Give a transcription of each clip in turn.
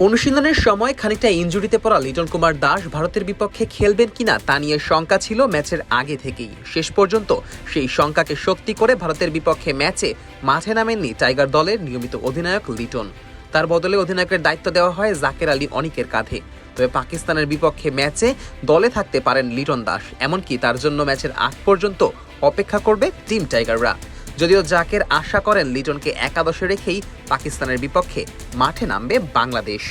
অনুশীলনের সময় খানিকটা ইনজুরিতে পড়া লিটন কুমার দাস ভারতের বিপক্ষে খেলবেন কিনা তা নিয়ে শঙ্কা ছিল ম্যাচের আগে থেকেই। শেষ পর্যন্ত সেই শঙ্কাকে সত্যি করে ভারতের বিপক্ষে ম্যাচে মাঠে নামেননি টাইগার দলের নিয়মিত অধিনায়ক লিটন। তার বদলে অধিনায়কের দায়িত্ব দেওয়া হয় জাকের আলী অনিকের কাঁধে। তবে পাকিস্তানের বিপক্ষে ম্যাচে দলে থাকতে পারেন লিটন দাস। এমনকি তার জন্য ম্যাচের আগ পর্যন্ত অপেক্ষা করবে টিম টাইগাররা। যদিও জাকের আশা করেন লিটনকে একাদশে রেখেই পাকিস্তানের বিপক্ষে মাঠে নামবে বাংলাদেশ।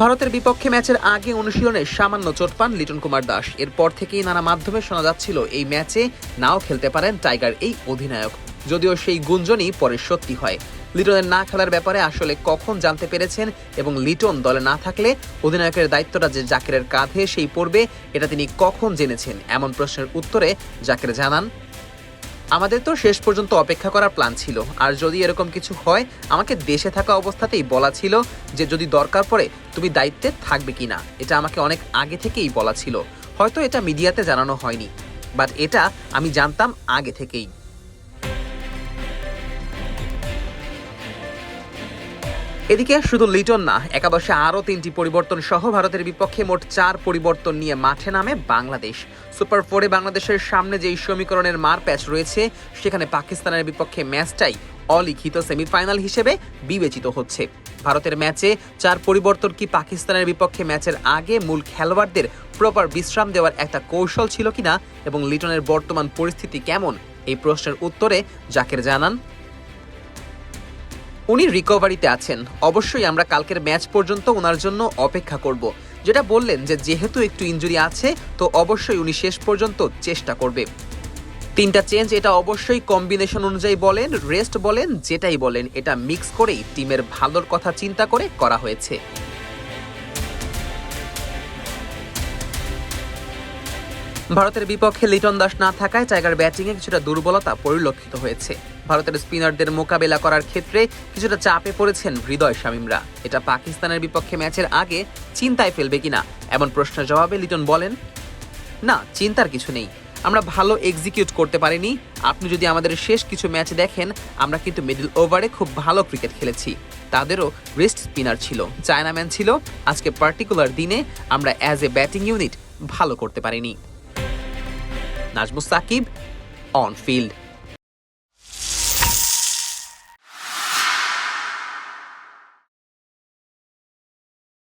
ভারতের বিপক্ষে ম্যাচের আগে অনুশীলনে সামান্য চোট পান লিটন কুমার দাস। এরপর থেকেই নানা মাধ্যমে শোনা যাচ্ছিল এই ম্যাচে নাও খেলতে পারেন টাইগার এই অধিনায়ক। যদিও সেই গুঞ্জনই পরে সত্যি হয়। লিটনের না খেলার ব্যাপারে আসলে কখন জানতে পেরেছেন এবং লিটন দলে না থাকলে অধিনায়কের দায়িত্বটা যে জাকেরের কাঁধে সেই পড়বে, এটা তিনি কখন জেনেছেন? এমন প্রশ্নের উত্তরে জাকির জানান আমাদের তো শেষ পর্যন্ত অপেক্ষা করার প্ল্যান ছিল। আর যদি এরকম কিছু হয়, আমাকে দেশে থাকা অবস্থাতেই বলা ছিল যে যদি দরকার পড়ে, তুমি দায়িত্বে থাকবে কি না এটা আমাকে অনেক আগে থেকেই বলা ছিল। হয়তো এটা মিডিয়াতে জানানো হয়নি। বাট এটা আমি জানতাম আগে থেকেই। এদিকে শুধু লিটন না, একাদশে আরও তিনটি পরিবর্তন সহ ভারতের বিপক্ষে মোট চার পরিবর্তন নিয়ে মাঠে নামে বাংলাদেশ। সুপার ফোরে বাংলাদেশের সামনে যেই সমীকরণের মার প্যাচ রয়েছে, সেখানে পাকিস্তানের বিপক্ষে ম্যাচটাই অলিখিত সেমিফাইনাল হিসেবে বিবেচিত হচ্ছে। ভারতের ম্যাচে চার পরিবর্তন কি পাকিস্তানের বিপক্ষে ম্যাচের আগে মূল খেলোয়াড়দের প্রপার বিশ্রাম দেওয়ার একটা কৌশল ছিল কিনা, এবং লিটনের বর্তমান পরিস্থিতি কেমন, এই প্রশ্নের উত্তরে জাকের জানান উনি রিকভারিতে আছেন। অবশ্যই আমরা কালকের ম্যাচ পর্যন্ত ওনার জন্য অপেক্ষা করব। যেটা বললেন যে যেহেতু একটু ইনজুরি আছে, তো অবশ্যই উনি শেষ পর্যন্ত চেষ্টা করবে। তিনটা চেঞ্জ এটা অবশ্যই কম্বিনেশন অনুযায়ী বলেন রেস্ট বলেন, যেটাই বলেন, এটা মিক্স করেই টিমের ভালোর কথা চিন্তা করে করা হয়েছে। ভারতের বিপক্ষে লিটন দাস না থাকায় টাইগার ব্যাটিংয়ে কিছুটা দুর্বলতা পরিলক্ষিত হয়েছে। ভারতের স্পিনারদের মোকাবেলা করার ক্ষেত্রে কিছুটা চাপে পড়েছেন হৃদয় শামীমরা। এটা পাকিস্তানের বিপক্ষে ম্যাচের আগে চিন্তায় ফেলবে কিনা? এমন প্রশ্নের জবাবে লিটন বলেন, না, চিন্তার কিছু নেই। আমরা ভালো এক্সিকিউট করতে পারিনি। আপনি যদি আমাদের শেষ কিছু ম্যাচ দেখেন, আমরা কিন্তু মিডল ওভারে খুব ভালো ক্রিকেট খেলেছি। তাদেরও রেস্ট স্পিনার ছিল চায়নাম্যান ছিল। আজকে পার্টিকুলার দিনে আমরা অ্যাজ এ ব্যাটিং ইউনিট ভালো করতে পারিনি। Najmus Shakib on field